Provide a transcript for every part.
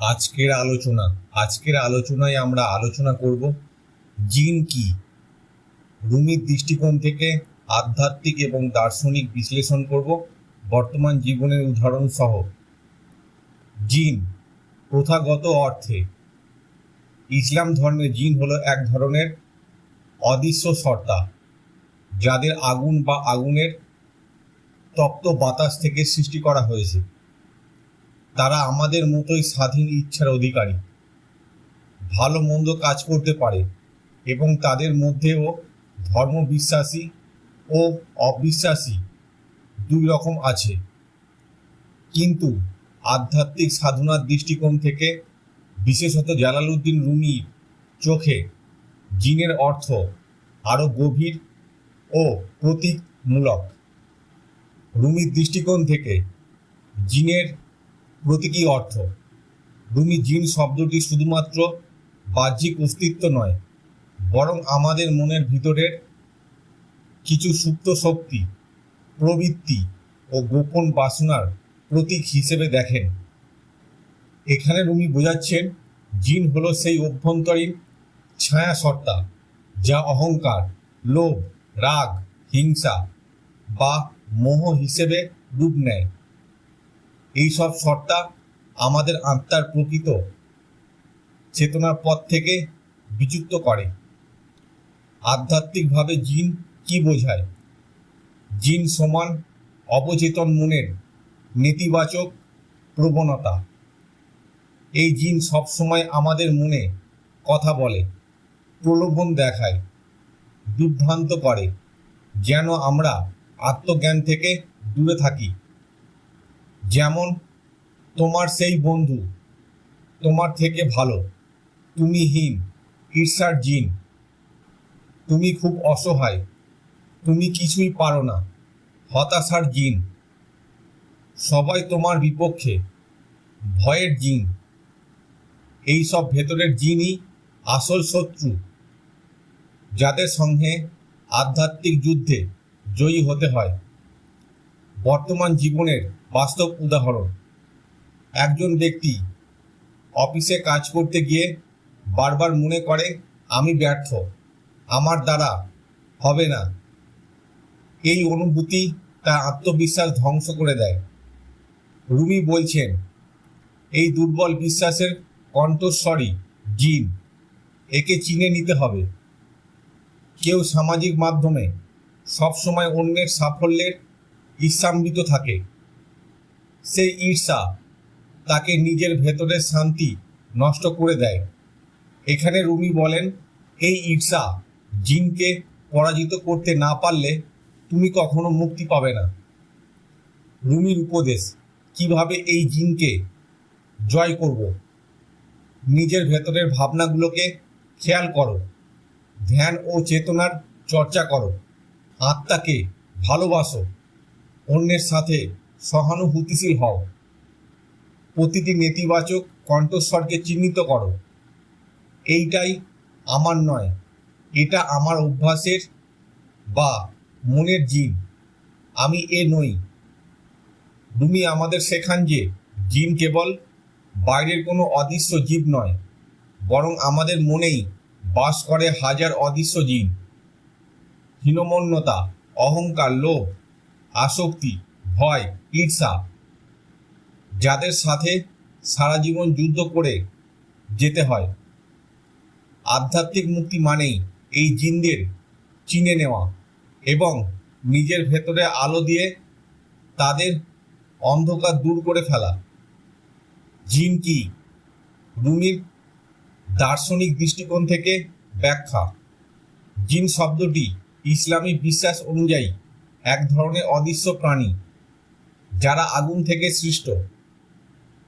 আজকের আলোচনা, আজকের আলোচনায় আমরা আলোচনা করব জিন কি? রুমির দৃষ্টিকোণ থেকে আধ্যাত্মিক এবং দার্শনিক বিশ্লেষণ করব। বর্তমান জীবনের উদাহরণ সহ জিন, প্রথাগত অর্থে। ইসলাম ধর্মে জিন হলো এক ধরনের অদৃশ্য সত্তা, যাদের আগুন বা আগুনের তপ্ত বাতাস থেকে সৃষ্টি করা হয়েছে। তারা আমাদের মতোই স্বাধীন ইচ্ছার অধিকারী। ভালো মন্দ কাজ করতে পারে এবং তাদের মধ্যেও ধর্মবিশ্বাসী ও অবিশ্বাসী দুই রকম আছে। কিন্তু আধ্যাত্মিক সাধনার দৃষ্টিকোণ থেকে, বিশেষত জালালউদ্দিন রুমির চোখে জিনের অর্থ আরও গভীর ও প্রতীকমূলক। রুমির দৃষ্টিকোণ থেকে জিনের প্রতীকী অর্থ। রুমি জিন শব্দটি শুধুমাত্র বাহ্যিক অস্তিত্ব নয়, বরং আমাদের মনের ভিতরের কিছু সুপ্ত শক্তি, প্রবৃত্তি ও গোপন বাসনার প্রতীক হিসেবে দেখেন। এখানে রুমি বোঝাচ্ছেন, জিন হলো সেই অভ্যন্তরীণ ছায়া সত্তা যা অহংকার, লোভ, রাগ, হিংসা বা মোহ হিসেবে রূপ নেয়। এইসব সত্তা আমাদের আত্মার প্রকৃত চেতনার পথ থেকে বিযুক্ত করে। আধ্যাত্মিকভাবে জিন কি বোঝায়? জিন সমান অবচেতন মনের নেতিবাচক প্রবণতা। এই জিন সবসময় আমাদের মনে কথা বলে, প্রলোভন দেখায়, বিভ্রান্ত করে, যেন আমরা আত্মজ্ঞান থেকে দূরে থাকি। যেমন তোমার সেই বন্ধু, তোমার থেকে ভালো। তুমি হীন, ঈর্ষার জিন। তুমি খুব অসহায়, তুমি কিছুই পারো না, হতাশার জিন। সবাই তোমার বিপক্ষে, ভয়ের জিন। এই সব ভেতরের জিনই আসল শত্রু, যাদের সঙ্গে আধ্যাত্মিক যুদ্ধে জয়ী হতে হয়। বর্তমান জীবনের বাস্তব উদাহরণ। একজন ব্যক্তি অফিসে কাজ করতে গিয়ে বারবার মনে করে, আমি ব্যর্থ, আমার দ্বারা হবে না। এই অনুভূতি তার আত্মবিশ্বাস ধ্বংস করে দেয়। রুমি বলছেন, এই দুর্বল বিশ্বাসের কণ্ঠস্বরই জিন, একে চিনে নিতে হবে। কেউ সামাজিক মাধ্যমে সবসময় অন্যের সাফল্যের ঈর্ষান্বিত থাকে। সেই ঈর্ষা তাকে নিজের ভেতরের শান্তি নষ্ট করে দেয়। এখানে রুমি বলেন, এই ঈর্ষা জিনকে পরাজিত করতে না পারলে তুমি কখনো মুক্তি পাবে না। রুমির উপদেশ, কীভাবে এই জিনকে জয় করব? নিজের ভেতরের ভাবনাগুলোকে খেয়াল করো। ধ্যান ও চেতনার চর্চা করো। আত্মাকে ভালোবাসো। অন্যের সাথে সহানুভূতিশীল হও। প্রতিটি নেতিবাচক কণ্ঠস্বরকে চিহ্নিত করো। এইটাই আমার নয়, এটা আমার অভ্যাসের বা মনের জিন। আমি এ নই। রুমি আমাদের শেখান যে জিন কেবল বাইরের কোনো অদৃশ্য জীব নয়, বরং আমাদের মনেই বাস করে হাজার অদৃশ্য জিন। হীনমন্যতা, অহংকার, লোভ আসক্তি, ভয়, ঈর্ষা, যাদের সাথে সারা জীবন যুদ্ধ করে যেতে হয়। আধ্যাত্মিক মুক্তি মানেই এই জিনদের চিনে নেওয়া এবং নিজের ভেতরে আলো দিয়ে তাদের অন্ধকার দূর করে ফেলা। জিন কি? রুমির দার্শনিক দৃষ্টিকোণ থেকে ব্যাখ্যা। জিন শব্দটি ইসলামী বিশ্বাস অনুযায়ী এক ধরনের অদৃশ্য প্রাণী যারা আগুন থেকে সৃষ্ট।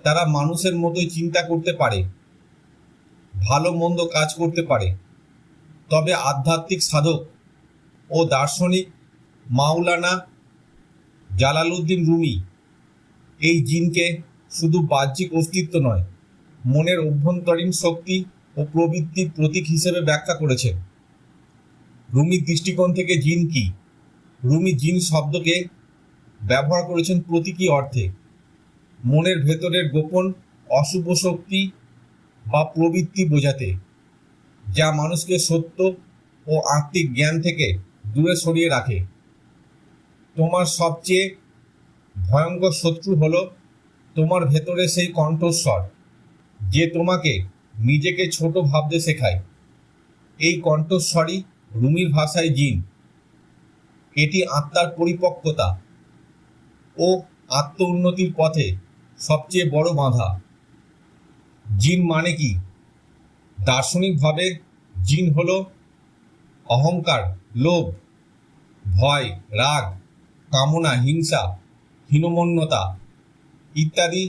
তারা মানুষের মতোই চিন্তা করতে পারে, ভালো মন্দ কাজ করতে পারে। তবে আধ্যাত্মিক সাধক ও দার্শনিক মাওলানা জালালউদ্দিন রুমি এই জিনকে শুধু বাহ্যিক অস্তিত্ব নয়, মনের অভ্যন্তরীণ শক্তি ও প্রবৃত্তির প্রতীক হিসেবে ব্যাখ্যা করেছেন। রুমির দৃষ্টিকোণ থেকে জিন কি? রুমি জিন শব্দকে ব্যবহার করেছেন প্রতীকী অর্থে। মনের ভেতরের গোপন অশুভ শক্তি বা প্রবৃত্তি বোঝাতে, যা মানুষকে সত্য ও আত্মিক জ্ঞান থেকে দূরে সরিয়ে রাখে। তোমার সবচেয়ে ভয়ঙ্কর শত্রু হলো তোমার ভেতরে সেই কণ্ঠস্বর, যে তোমাকে নিজেকে ছোট ভাবতে শেখায়। এই কণ্ঠস্বরই রুমির ভাষায় জিন। এটি আত্মার পরিপক্কতা ও আত্ম উন্নতির পথে সবচেয়ে বড় বাধা। জিন মানে কি? দার্শনিকভাবে জিন হল অহংকার, লোভ, ভয়, রাগ, কামনা, হিংসা, হীনমন্যতা ইত্যাদি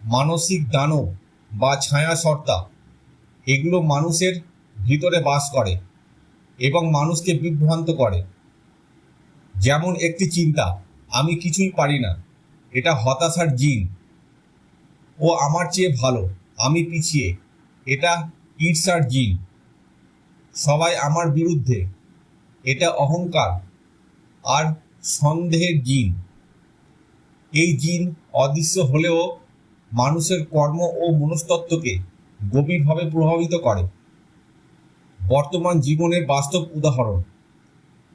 মানসিক দানব বা ছায়া সত্তা এগুলো মানুষের ভিতরে বাস করে এবং মানুষকে বিভ্রান্ত করে। যেমন একটি চিন্তা, আমি কিছুই পারি না। এটা হতাশার জিন। ও আমার চেয়ে ভালো, আমি পিছিয়ে। এটা ঈর্ষার জিন। সবাই আমার বিরুদ্ধে। এটা অহংকার আর সন্দেহের জিন। এই জিন অদৃশ্য হলেও মানুষের কর্ম ও মনস্তত্ত্বকে গভীরভাবে প্রভাবিত করে। বর্তমান জীবনের বাস্তব উদাহরণ,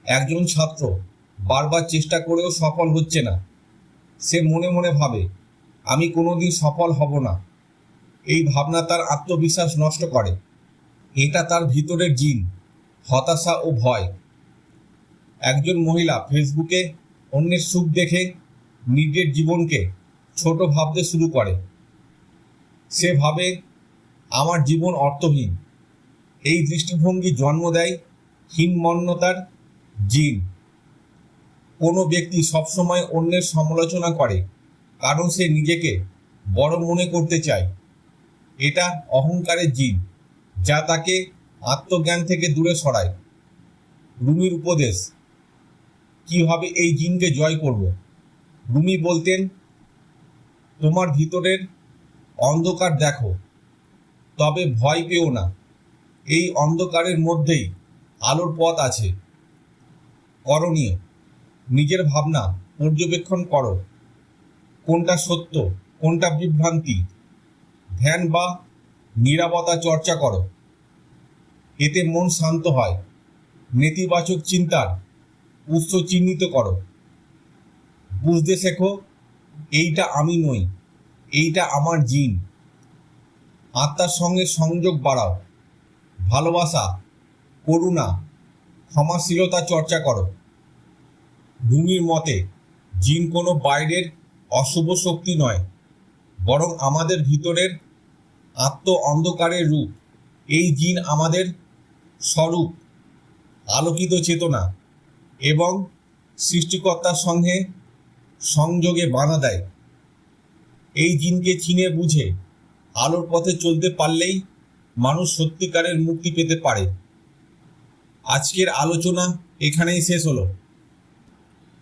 একজন ছাত্র বারবার চেষ্টা করেও সফল হচ্ছে না। সে মনে মনে ভাবে, আমি কোনোদিন সফল হব না। এই ভাবনা তার আত্মবিশ্বাস নষ্ট করে। এটা তার ভিতরের জিন, হতাশা ও ভয়। একজন মহিলা ফেসবুকে অন্যের সুখ দেখে নিজের জীবনকে ছোট ভাবতে শুরু করে। সে ভাবে, আমার জীবন অর্থহীন। এই দৃষ্টিভঙ্গি জন্ম দেয় হীনমন্যতার জিন। কোনো ব্যক্তি সবসময় অন্যের সমালোচনা করে, কারণ সে নিজেকে বড় মনে করতে চায়। এটা অহংকারের জিন, যা তাকে আত্মজ্ঞান থেকে দূরে সরায়। রুমির উপদেশ, কীভাবে এই জিনকে জয় করব? রুমি বলতেন, তোমার ভিতরের অন্ধকার দেখো, তবে ভয় পেও না। এই অন্ধকারের মধ্যেই আলোর পথ আছে। করণীয়। নিজের ভাবনা পর্যবেক্ষণ করো। কোনটা সত্য, কোনটা বিভ্রান্তি? ধ্যান বা নিরাপত্তা চর্চা করো। এতে মন শান্ত হয়। নেতিবাচক চিন্তার উৎস চিহ্নিত করো। বুঝতে শেখো, এইটা আমি নই, এইটা আমার জিন। আত্মার সঙ্গে সংযোগ বাড়াও। ভালোবাসা, করুণা, ক্ষমাশীলতা চর্চা করো। রুমির মতে, জিন কোনো বাইরের অশুভ শক্তি নয়, বরং আমাদের ভিতরের আত্ম অন্ধকারের রূপ। এই জিন আমাদের স্বরূপ, আলোকিত চেতনা এবং সৃষ্টিকর্তার সঙ্গে সংযোগে বাধা দেয়। এই জিনকে চিনে বুঝে আলোর পথে চলতে পারলেই মানুষ সত্যিকারের মুক্তি পেতে পারে। আজকের আলোচনা এখানেই শেষ হলো।